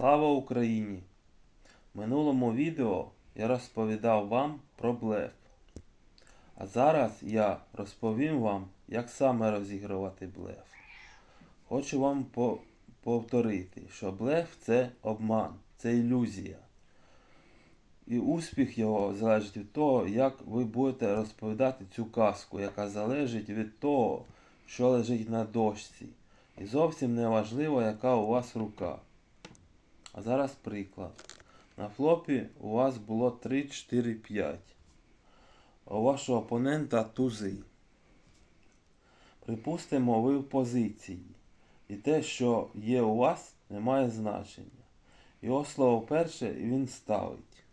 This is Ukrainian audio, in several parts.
Слава Україні! В минулому відео я розповідав вам про блеф. А зараз я розповім вам, як саме розігрувати блеф. Хочу вам по- повторити, що блеф це обман, це ілюзія. І успіх його залежить від того, як ви будете розповідати цю казку, яка залежить від того, що лежить на дошці. І зовсім не важливо, яка у вас рука. Зараз приклад. На флопі у вас було 3, 4, 5. А у вашого опонента тузи. Припустимо, ви в позиції. І те, що є у вас, не має значення. Його слово перше і він ставить.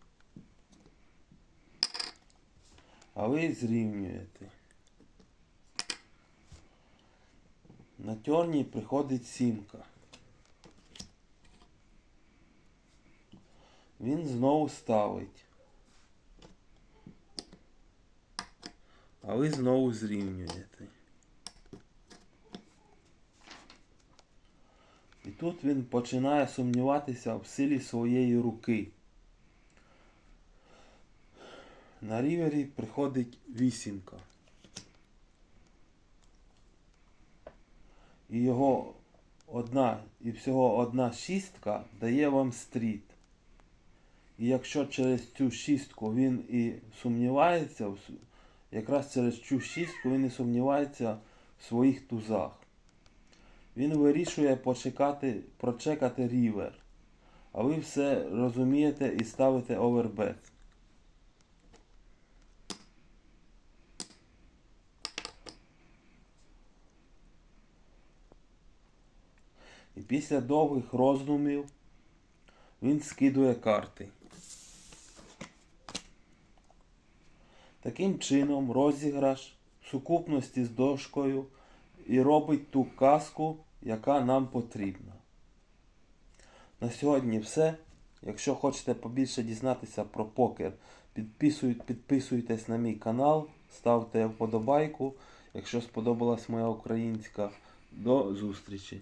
А ви зрівнюєте. На тьорні приходить сімка. Він знову ставить. А ви знову зрівнюєте. І тут він починає сумніватися в силі своєї руки. На рівері приходить вісімка. І його одна і всього одна шістка дає вам стріт. І якщо через цю шістку він і сумнівається, якраз через цю шістку він і сумнівається в своїх тузах. Він вирішує почекати, прочекати рівер. А ви все розумієте і ставите овербет. І після довгих роздумів він скидує карти. Таким чином розіграш в сукупності з дошкою і робить ту казку, яка нам потрібна. На сьогодні все. Якщо хочете побільше дізнатися про покер, підписуйтесь на мій канал, ставте вподобайку. Якщо сподобалась моя українська, до зустрічі!